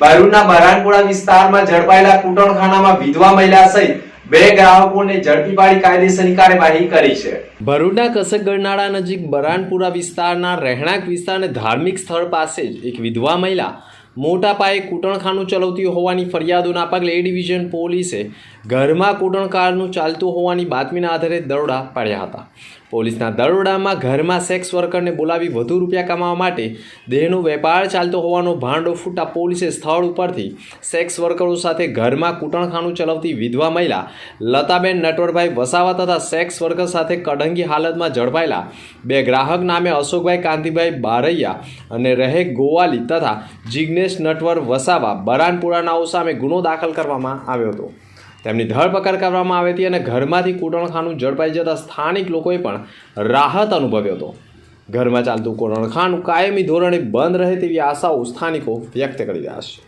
ભરૂચના બરાનપુરા વિસ્તારમાં ઝડપાયેલા કુટણખાનામાં વિધવા મહિલા સહિત બે ગ્રાહકોને ઝડપી કાયદેસરની કાર્યવાહી કરી છે. ભરૂચના કસક ગરનાળા નજીક બરાનપુરા વિસ્તારના રહેણાંક વિસ્તાર અને ધાર્મિક સ્થળ પાસે એક વિધવા મહિલા મોટા પાયે કૂટણખાનું ચલાવતી હોવાની ફરિયાદોના પગલે ડિવિઝન પોલીસે ઘરમાં કૂટણકારનું ચાલતું હોવાની બાતમીના આધારે દરોડા પાડ્યા હતા. પોલીસના દરોડામાં ઘરમાં સેક્સ વર્કરને બોલાવી વધુ રૂપિયા કમાવા માટે દેહનો વેપાર ચાલતો હોવાનો ભાંડો ફૂટા પોલીસે સ્થળ ઉપરથી સેક્સ વર્કરો સાથે ઘરમાં કૂટણખાનું ચલાવતી વિધવા મહિલા લતાબેન નટવરભાઈ વસાવા તથા સેક્સ વર્કર સાથે કડંગી હાલતમાં ઝડપાયેલા બે ગ્રાહક નામે અશોકભાઈ કાંતિભાઈ બારૈયા અને રહે ગોવાલી તથા જિગ્નેશ નટવર વસાવા બરાનપુરાનાઓ સામે ગુનો દાખલ કરવામાં આવ્યો હતો. તેમની ધરપકડ કરવામાં આવી હતી અને ઘરમાંથી કૂટણખાનું ઝડપાઈ જતા સ્થાનિક લોકોએ પણ રાહત અનુભવ્યો હતો. ઘરમાં ચાલતું કૂટણખાનું કાયમી ધોરણે બંધ રહે તેવી આશાઓ સ્થાનિકો વ્યક્ત કરી રહ્યા છે.